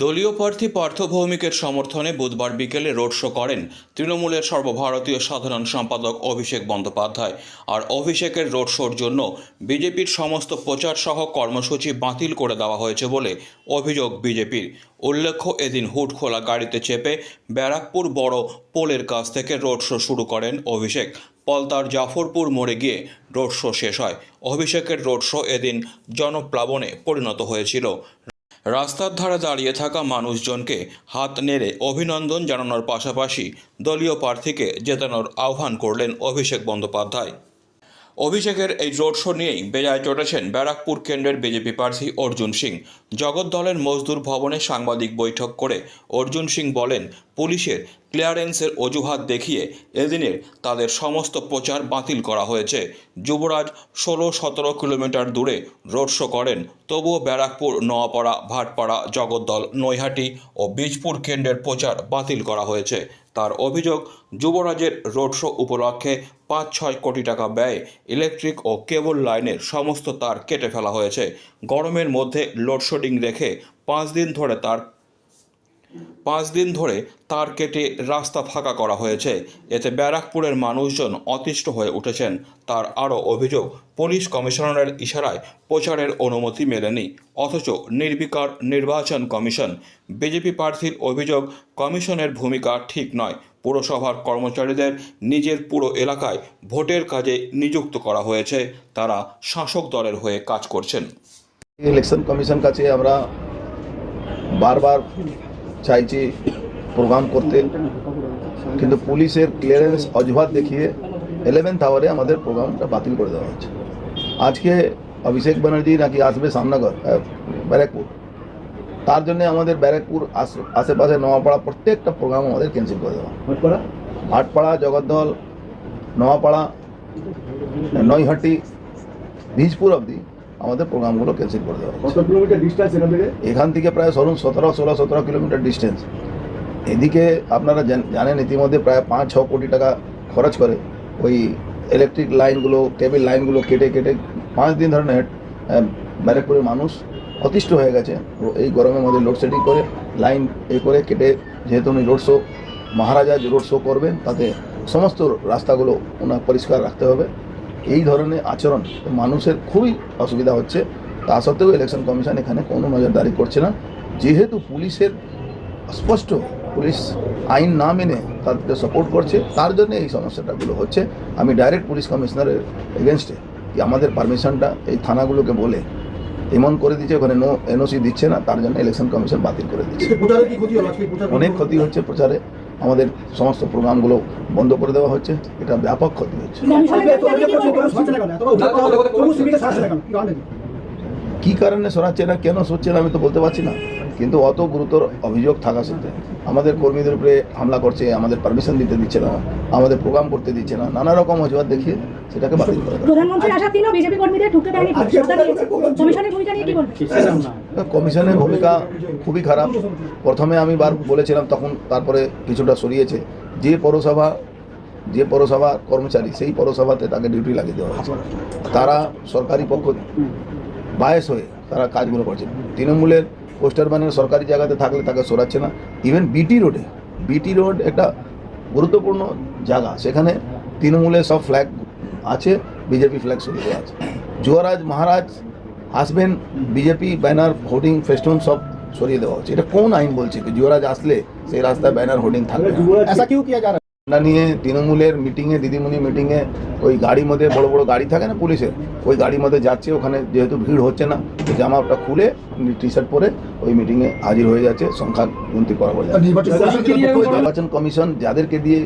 দলীয় প্রার্থী পার্থ ভৌমিকের সমর্থনে বুধবার বিকেলে রোড শো করেন তৃণমূলের সর্বভারতীয় সাধারণ সম্পাদক অভিষেক বন্দ্যোপাধ্যায়। আর অভিষেকের রোড শোর জন্য বিজেপির সমস্ত প্রচার সহ কর্মসূচি বাতিল করে দেওয়া হয়েছে বলে অভিযোগ বিজেপির। উল্লেখ্য, এদিন হুড খোলা গাড়িতে চেপে ব্যারাকপুর বড় পোলের কাছ থেকে রোড শো শুরু করেন অভিষেক। পলতার জাফরপুর মোড়ে গিয়ে রোড শো শেষ হয়। অভিষেকের রোড শো এদিন জনপ্লাবনে পরিণত হয়েছিল। রাস্তার ধারে দাঁড়িয়ে থাকা মানুষজনকে হাত নেড়ে অভিনন্দন জানানোর পাশাপাশি দলীয় প্রার্থীকে জেতানোর আহ্বান করলেন অভিষেক বন্দ্যোপাধ্যায়। অভিষেকের এই রোড শো নিয়েই বেজায় চটেছেন ব্যারাকপুর কেন্দ্রের বিজেপি প্রার্থী অর্জুন সিং। জগদ্দলের মজদুর ভবনে সাংবাদিক বৈঠক করে অর্জুন সিং বলেন, পুলিশের ক্লিয়ারেন্সের অজুহাত দেখিয়ে এদিনের তাদের সমস্ত প্রচার বাতিল করা হয়েছে। যুবরাজ ষোলো সতেরো কিলোমিটার দূরে রোড শো করেন। তবুও ব্যারাকপুর, নোয়াপাড়া, ভাটপাড়া জগদ্দল নৈহাটি ও বীজপুর কেন্দ্রের প্রচার বাতিল করা হয়েছে। তার অভিযোগ, যুবরাজের রোড শো উপলক্ষে পাঁচ ছয় কোটি টাকা ব্যয়ে ইলেকট্রিক ও কেবল লাইনের সমস্ত তার কেটে ফেলা হয়েছে। গরমের মধ্যে লোডশেডিং রেখে পাঁচ দিন ধরে তার পাঁচ দিন ধরে তার কেটে রাস্তা ফাঁকা করা হয়েছে। এতে ব্যারাকপুরের মানুষজন অতিষ্ঠ হয়ে উঠেছেন। তার আরও অভিযোগ, পুলিশ কমিশনারের ইশারায় প্রচারের অনুমতি মেলেনি। অথচ নির্বিকার নির্বাচন কমিশন, বিজেপি প্রার্থীর অভিযোগ, কমিশনের ভূমিকা ঠিক নয়। পুরসভার কর্মচারীদের নিজের পুরো এলাকায় ভোটের কাজে নিযুক্ত করা হয়েছে। তারা শাসক দলের হয়ে কাজ করছেন। ইলেকশন কমিশন কাছে আমরা বারবার চাইছি প্রোগ্রাম করতে। কিন্তু পুলিশের ক্লিয়ারেন্স অজুহাত দেখিয়ে ইলেভেন্থ আওয়ারে আমাদের প্রোগ্রামটা বাতিল করে দেওয়া হয়েছে। আজকে অভিষেক ব্যানার্জি নাকি আসবে সামনগর ব্যারাকপুর? তার জন্য আমাদের ব্যারাকপুর আশ- আশেপাশে নোয়াপাড়া প্রত্যেকটা প্রোগ্রাম আমাদের ক্যান্সেল করে দেওয়া। ভাটপাড়া? জগদ্দল নোয়াপাড়া নৈহাটি বীজপুর অবধি আমাদের প্রোগ্রামগুলো ক্যান্সেল করে দেওয়া কত কিলোমিটার ডিস্টেন্স এখান থেকে? এখান থেকে প্রায় ধরুন সতেরো ষোলো সতেরো কিলোমিটার ডিস্টেন্স এদিকে আপনারা জানেন ইতিমধ্যে প্রায় পাঁচ ছ কোটি টাকা খরচ করে ওই ইলেকট্রিক লাইনগুলো কেবল লাইনগুলো কেটে কেটে পাঁচ দিন ধরে ব্যারাকপুরের মানুষ অতিষ্ঠ হয়ে গেছে। এই গরমের মধ্যে লোডশেডিং করে লাইন এ করে কেটে, যেহেতু উনি রোড শো মহারাজা যে রোড শো করবেন, তাতে সমস্ত রাস্তাগুলো ওনার পরিষ্কার রাখতে হবে। এই ধরনের আচরণ মানুষের খুবই অসুবিধা হচ্ছে। তা সত্ত্বেও ইলেকশন কমিশন এখানে কোনো নজরদারি করছে না। যেহেতু পুলিশের স্পষ্ট পুলিশ আইন না মেনে তাদেরকে সাপোর্ট করছে, তার জন্য এই সমস্যাটাগুলো হচ্ছে। আমি ডাইরেক্ট পুলিশ কমিশনারের এগেনস্টে আমাদের পারমিশনটা এই থানাগুলোকে বলে এমন করে দিচ্ছে ওখানে নো এনওসি দিচ্ছে না তার জন্য ইলেকশন কমিশন বাতিল করে দিচ্ছে অনেক ক্ষতি হচ্ছে প্রচারে। আমাদের সমস্ত প্রোগ্রামগুলো বন্ধ করে দেওয়া হচ্ছে এটা ব্যাপক ক্ষতি হচ্ছে। কি? কি কারণে সরাচ্ছে না কেন সরছে না আমি তো বলতে পারছি না। কিন্তু অত গুরুতর অভিযোগ থাকা সত্ত্বে আমাদের কর্মীদের উপরে হামলা করছে আমাদের পারমিশন দিতে দিচ্ছে না আমাদের প্রোগ্রাম করতে দিচ্ছে না নানা রকম অজুহাত দেখিয়ে সেটাকে বাতিল করে বিজেপি কর্মীদের ঢুকতে দেয়নি। কমিশনের ভূমিকা নিয়ে কি বলবেন? কমিশনের ভূমিকা খুবই খারাপ। প্রথমে আমি বার বলেছিলাম তখন তারপরে কিছুটা সরিয়েছে। যে পৌরসভা যে পৌরসভা কর্মচারী সেই পৌরসভাতে তাকে ডিউটি লাগিয়ে দেওয়া হয়েছে। তারা সরকারি পক্ষ বায়স হয়ে তারা কাজগুলো করছে। তৃণমূলের পোস্টার ব্যানার সরকারি জায়গাতে থাকলে তাকে সরাচ্ছে না ইভেন বিটি রোডে বিটি রোড একটা গুরুত্বপূর্ণ জায়গা সেখানে তৃণমূলের সব ফ্ল্যাগ আছে বিজেপি ফ্ল্যাগ সরিয়ে দেওয়া আছে যুবরাজ মহারাজ আসবেন বিজেপি ব্যানার হোর্ডিং ফেস্টুন সব সরিয়ে দেওয়া হচ্ছে এটা কোন আইন বলছে কি যুবরাজ আসলে সেই রাস্তায় ব্যানার হোর্ডিং থাকবে না? ऐसा क्यों किया जा रहा না নিয়ে তৃণমূলের মিটিংয়ে দিদিমণি মিটিংয়ে ওই গাড়ির মধ্যে বড় বড় গাড়ি থাকে না পুলিশের ওই গাড়ির মধ্যে যাচ্ছে ওখানে যেহেতু ভিড় হচ্ছে না জামাটা খুলে টি শার্ট পরে ওই মিটিংয়ে হাজির হয়ে যাচ্ছে সংখ্যা গুনতি করা হয়ে যাচ্ছে। নির্বাচন কমিশন যাদেরকে দিয়ে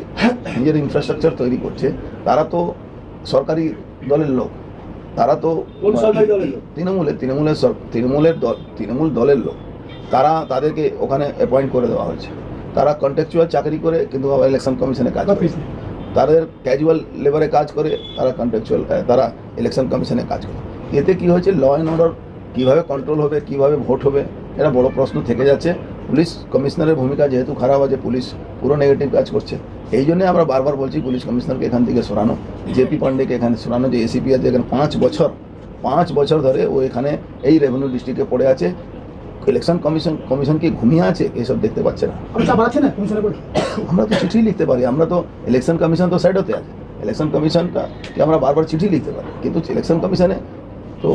নিজের ইনফ্রাস্ট্রাকচার তৈরি করছে তারা তো সরকারি দলের লোক তারা তো তৃণমূলের তৃণমূলের তৃণমূলের দল তৃণমূল দলের লোক তারা তাদেরকে ওখানে অ্যাপয়েন্ট করে দেওয়া হয়েছে। তারা কন্ট্রাকচুয়াল চাকরি করে কিন্তু আবার ইলেকশন কমিশনে কাজ করে। তাদের ক্যাজুয়াল লেবারে কাজ করে তারা কন্ট্রাকচুয়াল তারা ইলেকশন কমিশনে কাজ করে। এতে কি হয়েছে? ল অ্যান্ড অর্ডার কীভাবে কন্ট্রোল হবে কীভাবে ভোট হবে এটা বড় প্রশ্ন থেকে যাচ্ছে। পুলিশ কমিশনারের ভূমিকা যেহেতু খারাপ আছে পুলিশ পুরো নেগেটিভ কাজ করছে। এই জন্যে আমরা বারবার বলছি পুলিশ কমিশনারকে এখান থেকে সরানো। জেপি পান্ডেকে এখানে সরানো যে এসিপি আছে এখানে পাঁচ বছর পাঁচ বছর ধরে ও এখানে এই রেভিনিউ ডিস্ট্রিক্টে পড়ে আছে। ইলেকশন কমিশন কমিশন কি ঘুমিয়ে আছে? এসব দেখতে পাচ্ছে না। আমরা তো চিঠি লিখতে পারি আমরা তো ইলেকশন কমিশন তো সাইড হতে আছে। ইলেকশন কমিশনটা কি আমরা বারবার চিঠি লিখতে পারি? কিন্তু ইলেকশন কমিশনে তো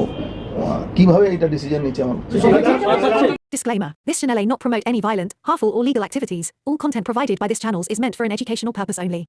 কীভাবে এটা ডিসিশন নিচ্ছে আমার Disclaimer This channel may not promote any violent, harmful, or legal activities. All content provided by this channel is meant for an educational purpose only.